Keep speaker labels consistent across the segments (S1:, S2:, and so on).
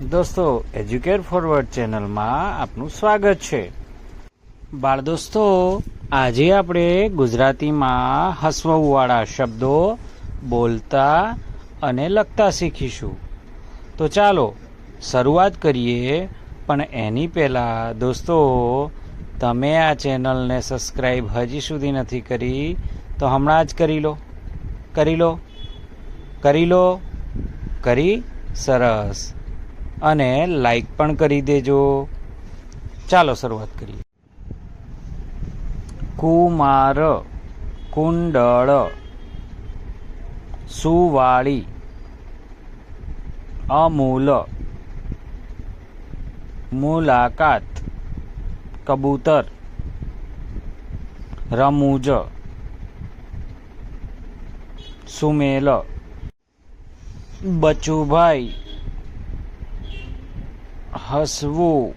S1: દોસ્તો educate forward ચેનલમાં આપનું સ્વાગત છે. બાળ દોસ્તો, આજે આપણે ગુજરાતીમાં હસવવાળા શબ્દો બોલતા અને લખતા શીખીશું. તો ચાલો, શરૂઆત કરીએ, પણ એની પહેલાં દોસ્તો, તમે આ ચેનલને સબસ્ક્રાઈબ હજી સુધી નથી કરી, તો હમણાં જ કરી લો. કરી લો. કરી લો. કરી. સરસ. અને લાઈક પણ કરી દેજો. ચાલો શરૂઆત કરીએ. કુમાર, કુંડળ, સુવાળી, અમૂલ, મુલાકાત, કબૂતર, રમૂજ, સુમેલ, બચુભાઈ હસવું,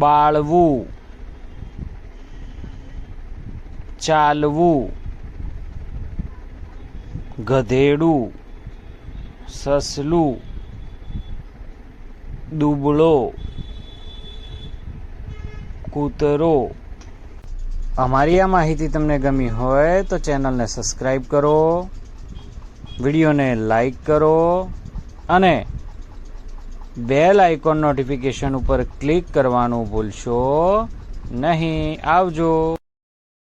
S1: બાળવું, ચાલવું, ગધેડું, સસલું, દુબળો, કૂતરો. અમારી આ માહિતી તમને ગમી હોય તો ચેનલને સબસ્ક્રાઈબ કરો, વિડીયોને લાઈક કરો અને બેલ આઇકોન નોટિફિકેશન ઉપર ક્લિક કરવાનું ભૂલશો નહીં. આવજો.